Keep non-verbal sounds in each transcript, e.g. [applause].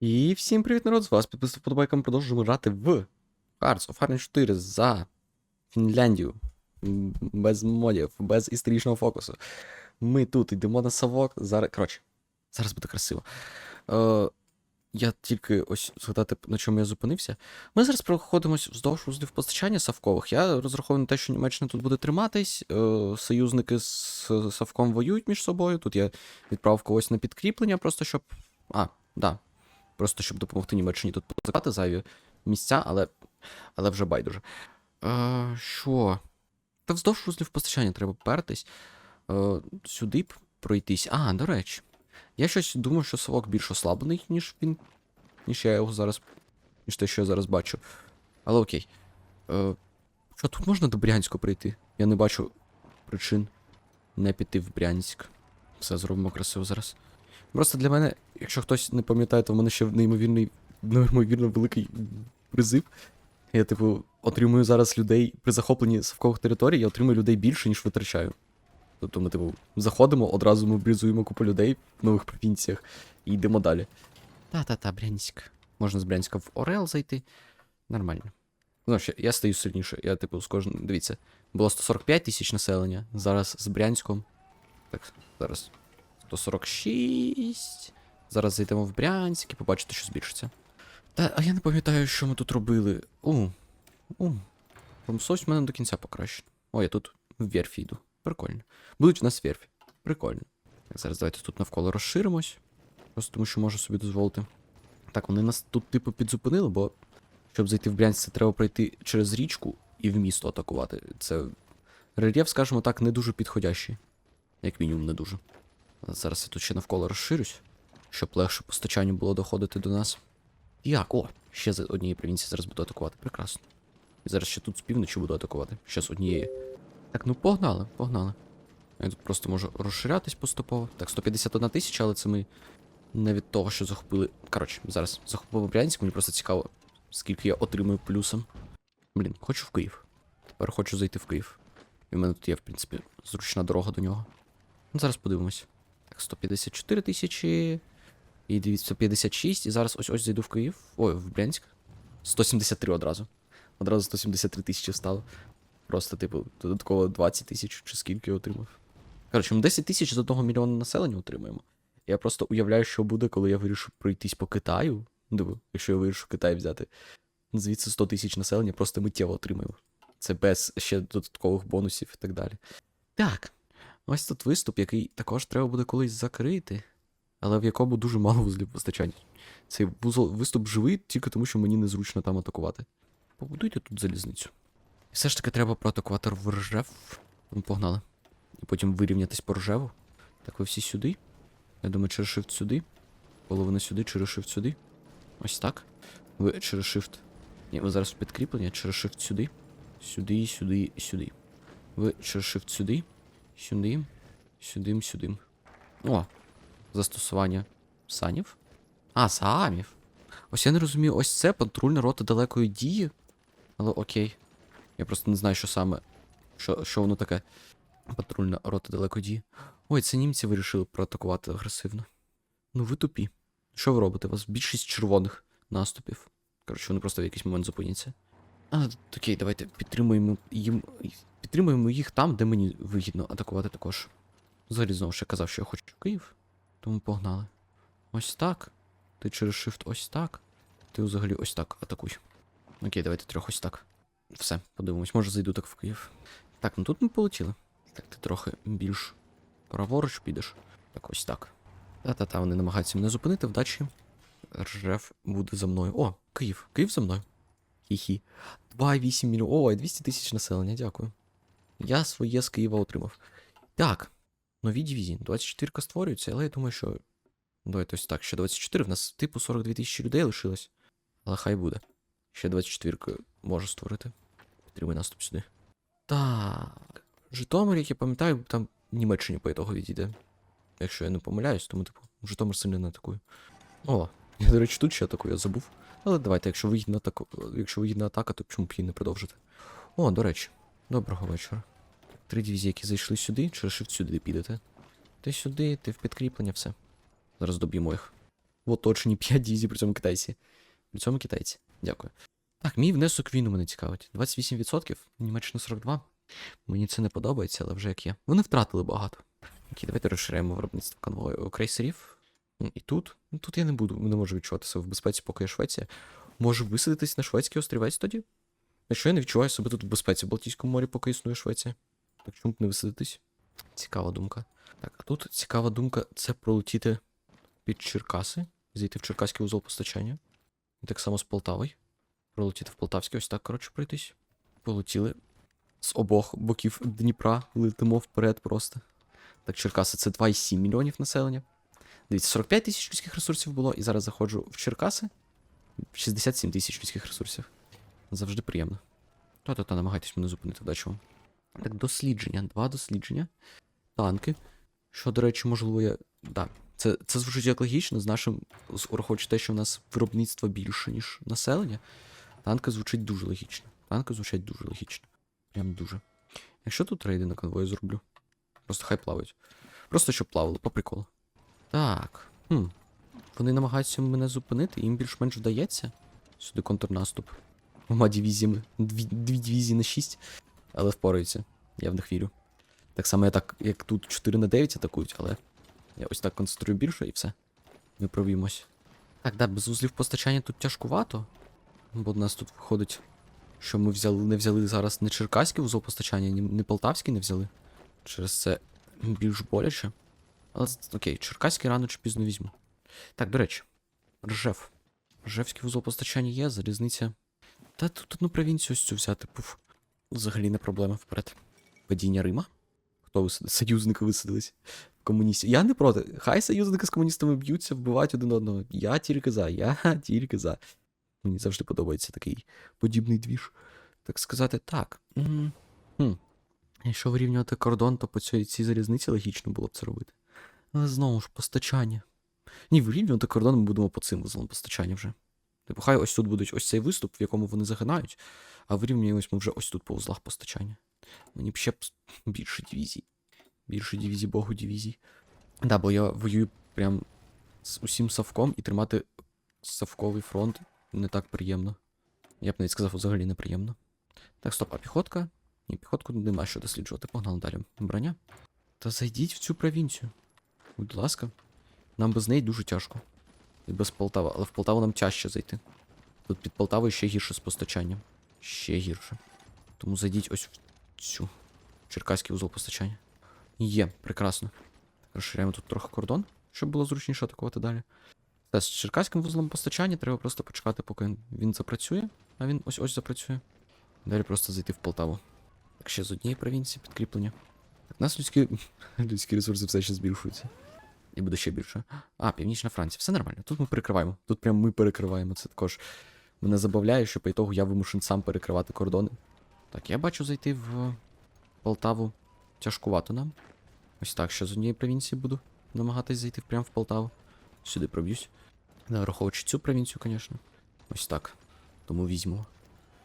І всім привіт, народ! З вас підписав подобайкам продовжуємо грати в Hearts of Iron 4 за Фінляндію. Без модів, без історичного фокусу. Ми тут йдемо на совок. Зараз. Коротше, зараз буде красиво. Е, я тільки ось згадати, на чому я зупинився. Ми зараз проходимось вздовж вузлів постачання Савкових. Я розраховую на те, що Німеччина тут буде триматись. Е, союзники з Савком воюють між собою. Тут я відправив когось на підкріплення, просто щоб. А, да, Просто щоб допомогти Німеччині тут позакати зайві місця, але, але вже байдуже. Е, що? Та вздовж вузлів постачання треба пертись. Е, сюди б пройтись. А, до речі. Я щось думаю, що совок більш ослаблений, ніж він. Ніж я його зараз. Ніж те, що я зараз бачу. Але окей. Е, що тут можна до Брянську прийти? Я не бачу причин не піти в Брянськ. Все зробимо красиво зараз. Просто для мене, якщо хтось не пам'ятає, то в мене ще неймовірний, неймовірно великий призив. Я, типу, отримую зараз людей при захопленні совкових територій, я отримую людей більше, ніж витрачаю. Тобто ми, типу, заходимо, одразу мобілізуємо купу людей в нових провінціях і йдемо далі. Та-та-та, Брянськ. Можна з Брянська в Орел зайти. Нормально. Ну, ще я стаю сильніше. Я, типу, з кожним. Дивіться, було 145 тисяч населення, зараз з Брянськом. Так, зараз 146. Зараз зайдемо в Брянськ і побачите, що збільшиться. Та, а я не пам'ятаю, що ми тут робили. У. У. Промисловість в мене до кінця покращена. О, я тут в верфі йду. Прикольно. Будуть у нас верфі. Прикольно. Так, зараз давайте тут навколо розширимось. Просто тому що можу собі дозволити. Так, вони нас тут, типу, підзупинили, бо щоб зайти в Брянськ, це треба пройти через річку і в місто атакувати. Це рельєф, скажімо так, не дуже підходящий. Як мінімум, не дуже. Зараз я тут ще навколо розширюсь, щоб легше постачанню було доходити до нас. Як? О, ще з однієї провінції зараз буду атакувати. Прекрасно. І зараз ще тут з півночі буду атакувати. Ще з однієї. Так, ну погнали, погнали. Я тут просто можу розширятись поступово. Так, 151 тисяча, але це ми не від того, що захопили. Коротше, зараз захопив Брянськ, мені просто цікаво, скільки я отримую плюсом. Блін, хочу в Київ. Тепер хочу зайти в Київ. І в мене тут є, в принципі, зручна дорога до нього. Ну, зараз подивимось. Так, 154 тисячі. І дивіться, 56. І зараз ось ось зайду в Київ. Ой, в Брянськ. 173 одразу. Одразу 173 тисячі стало. Просто, типу, додатково 20 тисяч чи скільки отримав. Коротше, ми 10 тисяч з одного мільйона населення отримуємо. Я просто уявляю, що буде, коли я вирішу пройтись по Китаю. Диви, якщо я вирішу Китай взяти. Звідси 100 тисяч населення просто миттєво отримаю. Це без ще додаткових бонусів і так далі. Так. Ось тут виступ, який також треба буде колись закрити, але в якому дуже мало вузлів постачання. Цей вузол виступ живий тільки тому, що мені незручно там атакувати. Побудуйте тут залізницю. І все ж таки треба проатакувати в Ржев. Ну, погнали. І потім вирівнятись по Ржеву. Так, ви всі сюди. Я думаю, через Shift сюди. Половина сюди, через Shift сюди. Ось так. Ви через Shift. Ні, ви зараз підкріплення, через Shift сюди. Сюди, сюди, сюди. Ви через Shift сюди. Сюди, сюди, сюди. О, застосування санів. А, саамів. Ось я не розумію, ось це патрульна рота далекої дії. Але окей. Я просто не знаю, що саме. Що, що воно таке. Патрульна рота далекої дії. Ой, це німці вирішили проатакувати агресивно. Ну ви тупі. Що ви робите? У вас більшість червоних наступів. Коротше, вони просто в якийсь момент зупиняться. А, окей, давайте підтримуємо їм. Підтримуємо їх там, де мені вигідно атакувати також. Взагалі знову ж я казав, що я хочу Київ. Тому погнали. Ось так. Ти через Shift ось так. Ти взагалі ось так атакуй. Окей, давайте трьох ось так. Все, подивимось, може зайду так в Київ. Так, ну тут ми полетіли. Так, ти трохи більш праворуч підеш. Так, ось так. Та-та-та, вони намагаються мене зупинити, вдачі. Ржев буде за мною. О, Київ. Київ за мною. Хі-хі. 2,8 мільйонів. Ой, 200 тисяч населення, дякую. Я своє з Києва отримав. Так, нові дивізії. 24 створюються, але я думаю, що. Давайте ось так, ще 24. В нас типу 42 тисячі людей лишилось. Але хай буде. Ще 24 можу створити. Підтримуй наступ сюди. Так. Житомир, як я пам'ятаю, там Німеччині по ітогу відійде. Якщо я не помиляюсь, тому, типу, Житомир сильно не атакує. О, я, до речі, тут ще атакую, я забув. Але давайте, якщо вигідна атака, якщо вигідна атака, то чому б її не продовжити? О, до речі, доброго вечора. Три дивізії, які зайшли сюди, чи лише сюди підете? Ти сюди, ти в підкріплення, все. Зараз доб'ємо їх. в оточенні 5 дивізій, при цьому китайці. При цьому китайці. Дякую. Так, мій внесок війну мене цікавить. 28%, Німеччина 42%. Мені це не подобається, але вже як є. Вони втратили багато. Окей, давайте розширяємо виробництво конвою крейсерів. І тут. Ну, тут я не буду, не можу відчувати себе в безпеці, поки я Швеція. Можу висадитись на шведський острівець тоді? Якщо я не відчуваю себе тут в безпеці в Балтійському морі, поки існує Швеція. Так чому б не висадитись? Цікава думка. Так, а тут цікава думка це пролетіти під Черкаси, зайти в Черкаський узол постачання. І так само з Полтавою. Пролетіти в Полтавський, ось так, коротше, пройтись. Полетіли з обох боків Дніпра, летимо вперед просто. Так, Черкаси це 2,7 мільйонів населення. Дивіться, 45 тисяч людських ресурсів було, і зараз заходжу в Черкаси. 67 тисяч людських ресурсів. Завжди приємно. Та-та-та, намагайтесь мене зупинити, вдачі вам. Так, дослідження. Два дослідження. Танки. Що, до речі, можливо, я. Да. Це, це звучить як логічно, з нашим. з- Ураховуючи те, що в нас виробництво більше, ніж населення. Танки звучить дуже логічно. Танки звучать дуже логічно. Прям дуже. Якщо тут рейди на конвої зроблю. Просто хай плавають. Просто щоб плавали, по приколу. Так. Хм. Вони намагаються мене зупинити, їм більш-менш вдається. Сюди контрнаступ. Двома дивізіями. Дві, дві дивізії на 6. Але впораються. Я в них вірю. Так само, я так, як тут 4 на 9 атакують, але я ось так концентрую більше і все. Ми проб'ємось. Так, да, без узлів постачання тут тяжкувато. Бо в нас тут виходить, що ми взяли, не взяли зараз не черкаський вузол постачання, ні, не полтавський не взяли. Через це більш боляче. Але окей, черкаський рано чи пізно візьму. Так, до речі, Ржев. Ржевський вузол постачання є, залізниця. Та тут одну провінцію ось цю взяти, пуф. Взагалі не проблема вперед. Падіння Рима? Хто висадив? Союзники висадились. Комуністів. Я не проти. Хай союзники з комуністами б'ються, вбивають один одного. Я тільки за, я [laughs] тільки за. Мені завжди подобається такий подібний двіж. Так сказати, так. М. Якщо вирівнювати кордон, то по цій, цій залізниці логічно було б це робити. Але знову ж, постачання. Ні, вирівнювати кордон ми будемо по цим вузлам постачання вже. Типу, хай ось тут будуть ось цей виступ, в якому вони загинають, а вирівнюємось ми вже ось тут по узлах постачання. Мені б ще б більше дивізій. Більше дивізій, богу дивізій. Да, бо я воюю прям з усім совком і тримати совковий фронт не так приємно. Я б навіть сказав, взагалі неприємно. Так, стоп, а піхотка? Ні, піхотку нема що досліджувати. Погнали далі. Броня. Та зайдіть в цю провінцію. Будь ласка. Нам без неї дуже тяжко. І без Полтави, але в Полтаву нам тяжче зайти. Тут під Полтавою ще гірше з постачанням. Ще гірше. Тому зайдіть ось в цю. Черкаський узол постачання. Є, прекрасно. Розширяємо тут трохи кордон, щоб було зручніше атакувати далі. Та з черкаським вузлом постачання треба просто почекати, поки він- запрацює, а він ось ось запрацює. Далі просто зайти в Полтаву. Так ще з однієї провінції підкріплення. Так, у нас людські, [laughs] людські ресурси все ще збільшуються. І буде ще більше. А, Північна Франція. Все нормально. Тут ми перекриваємо. Тут прям ми перекриваємо. Це також мене забавляє, що по ітогу я вимушен сам перекривати кордони. Так, я бачу зайти в Полтаву. Тяжкувато нам. Ось так, ще з однієї провінції буду намагатись зайти прямо в Полтаву. Сюди проб'юсь. Не враховуючи цю провінцію, звісно. Ось так. Тому візьму.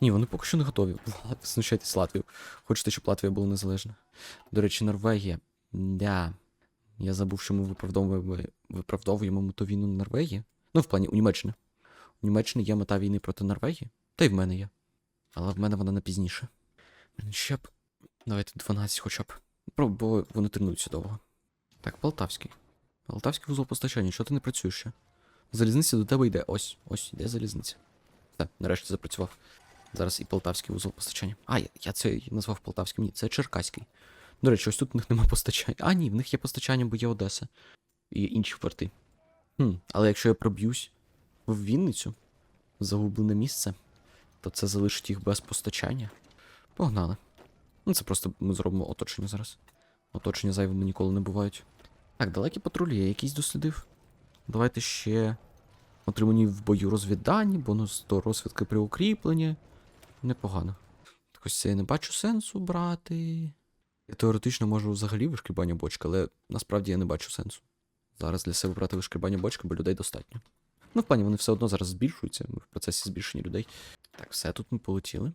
Ні, вони поки що не готові. [laughs] Знущайтесь Латвію. Хочете, щоб Латвія була незалежна. До речі, Норвегія. Да. Я забув, що ми виправдовуємо, виправдовуємо мету війну Норвегії. Ну, в плані у Німеччини. У Німеччини є мета війни проти Норвегії. Та й в мене є. Але в мене вона на пізніше. Ще б. Давайте 12 хоча б. Про- Бо вони тренуються довго. Так, Полтавський. Полтавський вузол постачання, що ти не працюєш ще? Залізниця до тебе йде. Ось, ось іде залізниця. Так, нарешті запрацював. Зараз і полтавський вузол постачання. А, я, я це назвав полтавським. Ні, це черкаський. До речі, ось тут в них нема постачання. А, ні, в них є постачання, бо є Одеса. І інші порти. Хм, але якщо я проб'юсь в Вінницю, загублене місце, то це залишить їх без постачання. Погнали. Ну, це просто ми зробимо оточення зараз. Оточення зайвими ніколи не бувають. Так, далекі патрулі, я якісь дослідив. Давайте ще отримані в бою розвіддані, бонус до розвідки при укріпленні. Непогано. Так ось це я не бачу сенсу брати. Я теоретично можу взагалі вишкрібання бочки, але насправді я не бачу сенсу. Зараз для себе брати вишкрібання бочки, бо людей достатньо. Ну, в плані, вони все одно зараз збільшуються, ми в процесі збільшення людей. Так, все, тут ми полетіли.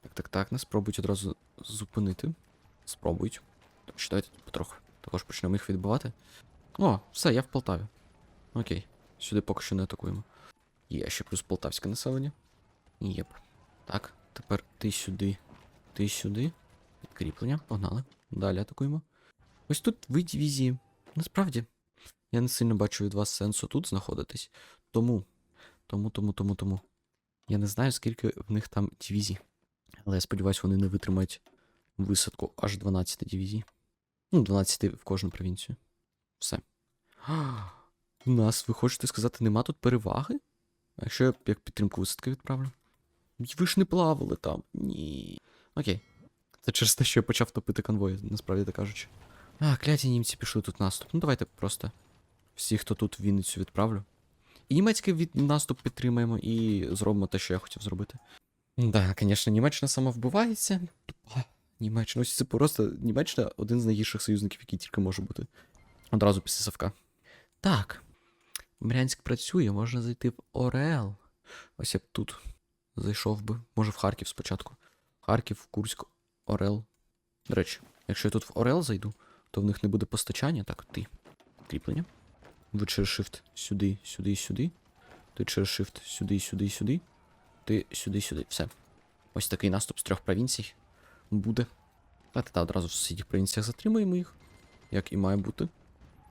Так, так, так, нас спробують одразу зупинити. Спробують. Так що давайте потроху. Також почнемо їх відбивати. О, все, я в Полтаві. Окей. Сюди поки що не атакуємо. Є ще плюс полтавське населення. Єп. Так, тепер ти сюди. Ти сюди. Підкріплення. Погнали. Далі атакуємо. Ось тут ви дивізії. Насправді, я не сильно бачу від вас сенсу тут знаходитись. Тому. Тому, тому, тому, тому. Я не знаю, скільки в них там дивізій. Але я сподіваюся, вони не витримають висадку аж 12 дивізій. Ну, 12 в кожну провінцію. Все. [gasps] У нас, ви хочете сказати, нема тут переваги? А якщо я як підтримку висадки відправлю? Ви ж не плавали там. Ні. Окей. Це через те, що я почав топити конвої, насправді так кажучи. А, кляті німці пішли тут наступ. Ну давайте просто всіх, хто тут в Вінницю відправлю. І німецький від наступ підтримаємо і зробимо те, що я хотів зробити. Да, звісно, Німеччина сама вбивається. Тупа. Німеччина. Ось це просто Німеччина один з найгірших союзників, який тільки може бути. Одразу після Савка. Так. Брянськ працює, можна зайти в Орел. Ось я б тут зайшов би. Може в Харків спочатку. Харків, Курськ, Орел. До речі, якщо я тут в Орел зайду, то в них не буде постачання. Так, ти. Кріплення. Ви через Shift сюди, сюди, сюди. Ти через Shift сюди, сюди, сюди. Ти сюди, сюди. Все. Ось такий наступ з трьох провінцій буде. Давайте та одразу в сусідніх провінціях затримаємо їх, як і має бути.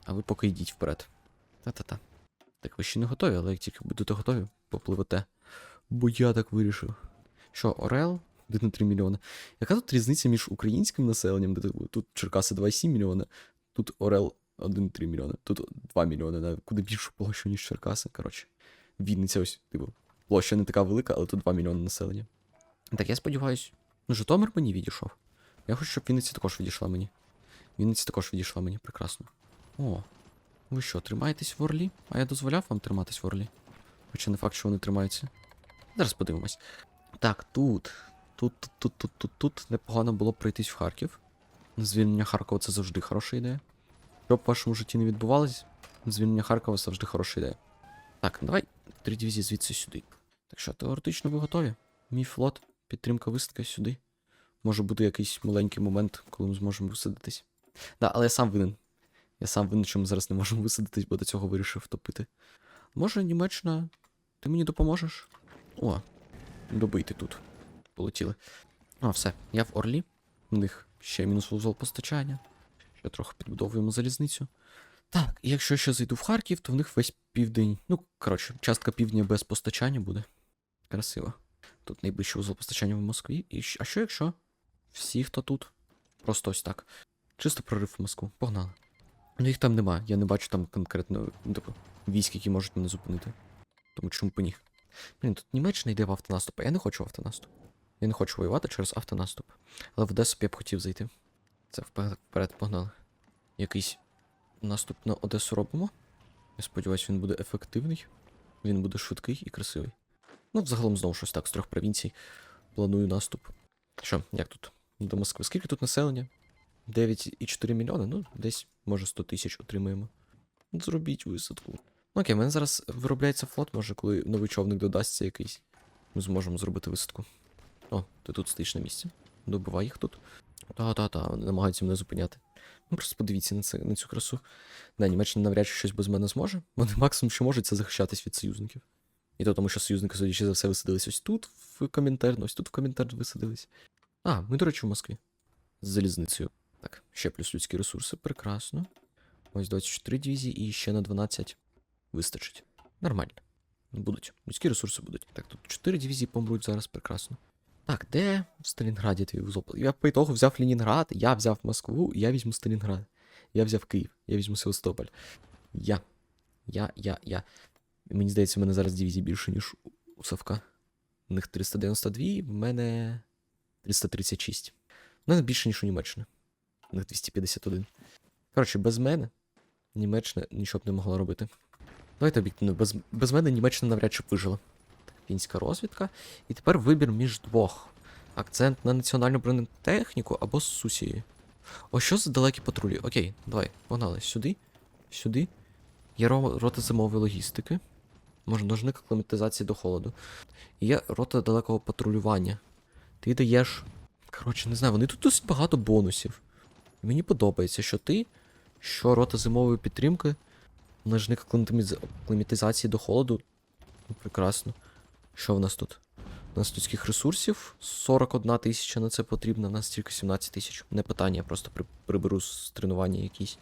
А ви поки йдіть вперед. Та-та-та. Так ви ще не готові, але як тільки будете готові, попливете. Бо я так вирішив. Що, Орел? 1,3 мільйона. Яка тут різниця між українським населенням, де тут Черкаси 2,7 мільйона, тут Орел 1,3 мільйона, тут 2 мільйони, навіть куди більшу площу, ніж Черкаси. Коротше. Вінниця ось, типу, площа не така велика, але тут 2 мільйони населення. Так, я сподіваюсь. Ну, Житомир мені відійшов. Я хочу, щоб Вінниця також відійшла мені. Вінниця також відійшла мені, прекрасно. О, ви що, тримаєтесь в Орлі? А я дозволяв вам триматись в Орлі? Хоча не факт, що вони тримаються. Зараз подивимось. Так, тут. Тут, тут, тут, тут, тут, тут. Непогано було б пройтись в Харків. Звільнення Харкова це завжди хороша ідея. Що б в вашому житті не відбувалось, звільнення Харкова завжди хороша ідея. Так, давай три дивізії звідси сюди. Так що, теоретично ви готові? Мій флот, підтримка висадка сюди. Може буде якийсь маленький момент, коли ми зможемо висадитись. Да, але я сам винен. Я сам винен, що ми зараз не можемо висадитись, бо до цього вирішив втопити. Може, Німеччина, ти мені допоможеш? О, добийте тут. Полетіли. А, все, я в Орлі. У них ще мінус вузол постачання. Ще трохи підбудовуємо залізницю. Так, і якщо ще зайду в Харків, то в них весь південь. Ну, коротше, частка півдня без постачання буде. Красиво. Тут найближчий вузол постачання в Москві. І а що якщо? Всі, хто тут? Просто ось так. Чисто прорив в Москву. Погнали. Ну їх там нема. Я не бачу там конкретно ну, типу, військ, які можуть мене зупинити. Тому чому б ні? Блін, тут Німеччина йде в автонаступ, а я не хочу в автонаступ. Я не хочу воювати через автонаступ. Але в Одесу б я б хотів зайти. Це вперед, погнали. Якийсь наступ на Одесу робимо. Я сподіваюся, він буде ефективний. Він буде швидкий і красивий. Ну, взагалом знову щось так, з трьох провінцій. Планую наступ. Що, як тут? До Москви. Скільки тут населення? 9,4 мільйони? Ну, десь, може, 100 тисяч отримаємо. Зробіть висадку. Ну, окей, в мене зараз виробляється флот, може, коли новий човник додасться якийсь. Ми зможемо зробити висадку. О, ти тут стоїш на місці. Добивай їх тут. Та-та-та, намагаються мене зупиняти. Ну, просто подивіться на, це, на цю красу. Да, Німеччина навряд чи щось без мене зможе. Вони максимум, що можуть, це захищатись від союзників. І то тому, що союзники, судячи за все, висадились ось тут, в коментар, ось тут в коментар висадились. А, ми, до речі, в Москві. З залізницею. Так, ще плюс людські ресурси, прекрасно. Ось 24 дивізії і ще на 12 вистачить. Нормально. Будуть. Людські ресурси будуть. Так, тут 4 дивізії помруть зараз прекрасно. Так, де в Сталінграді твій вузол? Я по ітогу взяв Ленінград, я взяв Москву, я візьму Сталінград. Я взяв Київ, я візьму Севастополь. Я. Я, я, я. Мені здається, в мене зараз дивізій більше, ніж у Савка. У них 392, в мене 336. У мене більше, ніж у Німеччини. У них 251. Коротше, без мене Німеччина нічого б не могла робити. Давайте об'єктивно, без, без мене Німеччина навряд чи б вижила. Фінська розвідка. І тепер вибір між двох. Акцент на національну бронетехніку або Сусії. О, що за далекі патрулі? Окей, давай, погнали. Сюди, сюди. Є рота зимової логістики. Може, ножник аккліматизації до холоду. І Є рота далекого патрулювання. Ти даєш. Коротше, не знаю, вони тут досить багато бонусів. Мені подобається, що ти, що рота зимової підтримки Ножник аккліматизації до холоду. Ну, прекрасно. Що в нас тут? У нас людських ресурсів 41 тисяча на це потрібно, у нас тільки 17 тисяч. Не питання, я просто при- приберу з тренування якісь.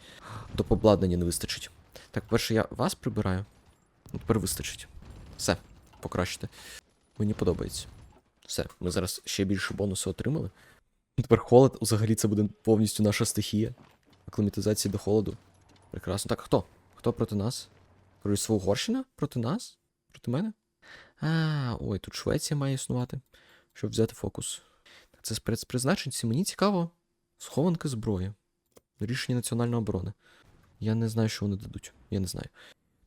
До обладнання не вистачить. Так, перше я вас прибираю. Ну, Тепер вистачить. Все, покращите. Мені подобається. Все, ми зараз ще більше бонусу отримали. Тепер холод, взагалі, це буде повністю наша стихія. Акліматизація до холоду. Прекрасно. Так, хто? Хто проти нас? Королівство Угорщина? Проти нас? Проти мене? А, ой, тут Швеція має існувати, щоб взяти фокус. Це спецпризначенці. Мені цікаво. Схованки зброї. Рішення національної оборони. Я не знаю, що вони дадуть. Я не знаю.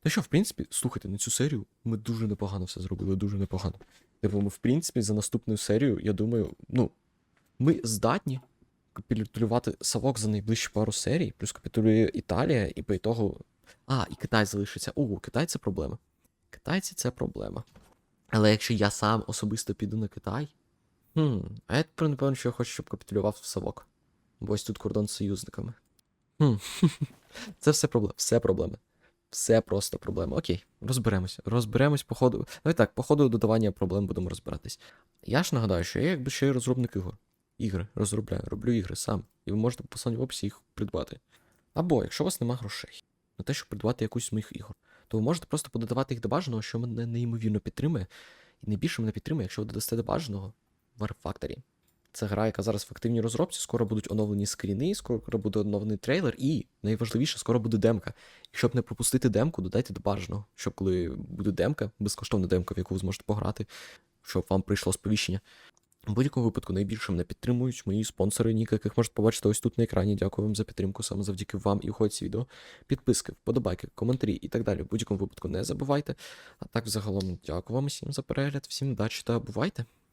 Та що, в принципі, слухайте, на цю серію ми дуже непогано все зробили, дуже непогано. Типу, ми, в принципі, за наступну серію, я думаю, ну, ми здатні капітулювати Савок за найближчі пару серій, плюс капітулює Італія, і по ітогу. А, і Китай залишиться. О, Китай це проблема. Китайці це проблема. Але якщо я сам особисто піду на Китай. Хм, а я тепер, напевно, що я хочу, щоб капітулював Савок. Бо ось тут кордон з союзниками. Хм. [laughs] Це все проблема. Все проблеми. Все просто проблема. Окей, розберемося. Розберемось по ходу. Давай так, по ходу додавання проблем будемо розбиратись. Я ж нагадаю, що я якби ще й розробник ігор. Ігри розробляю, роблю ігри сам. І ви можете по посиланню в описі їх придбати. Або, якщо у вас нема грошей на те, щоб придбати якусь з моїх ігор, то ви можете просто пододавати їх до бажаного, що мене неймовірно підтримує. І найбільше мене підтримує, якщо ви додасте до бажаного в War Factory. Це гра, яка зараз в активній розробці, скоро будуть оновлені скріни, скоро буде оновлений трейлер, і найважливіше, скоро буде демка. І щоб не пропустити демку, додайте до бажаного, щоб коли буде демка, безкоштовна демка, в яку ви зможете пограти, щоб вам прийшло сповіщення. У будь-якому випадку найбільше мене підтримують мої спонсори, ніки, яких можете побачити ось тут на екрані. Дякую вам за підтримку, саме завдяки вам і уходять ці відео. Підписки, вподобайки, коментарі і так далі. В будь-якому випадку не забувайте. А так, загалом, дякую вам всім за перегляд, всім удачі та бувайте!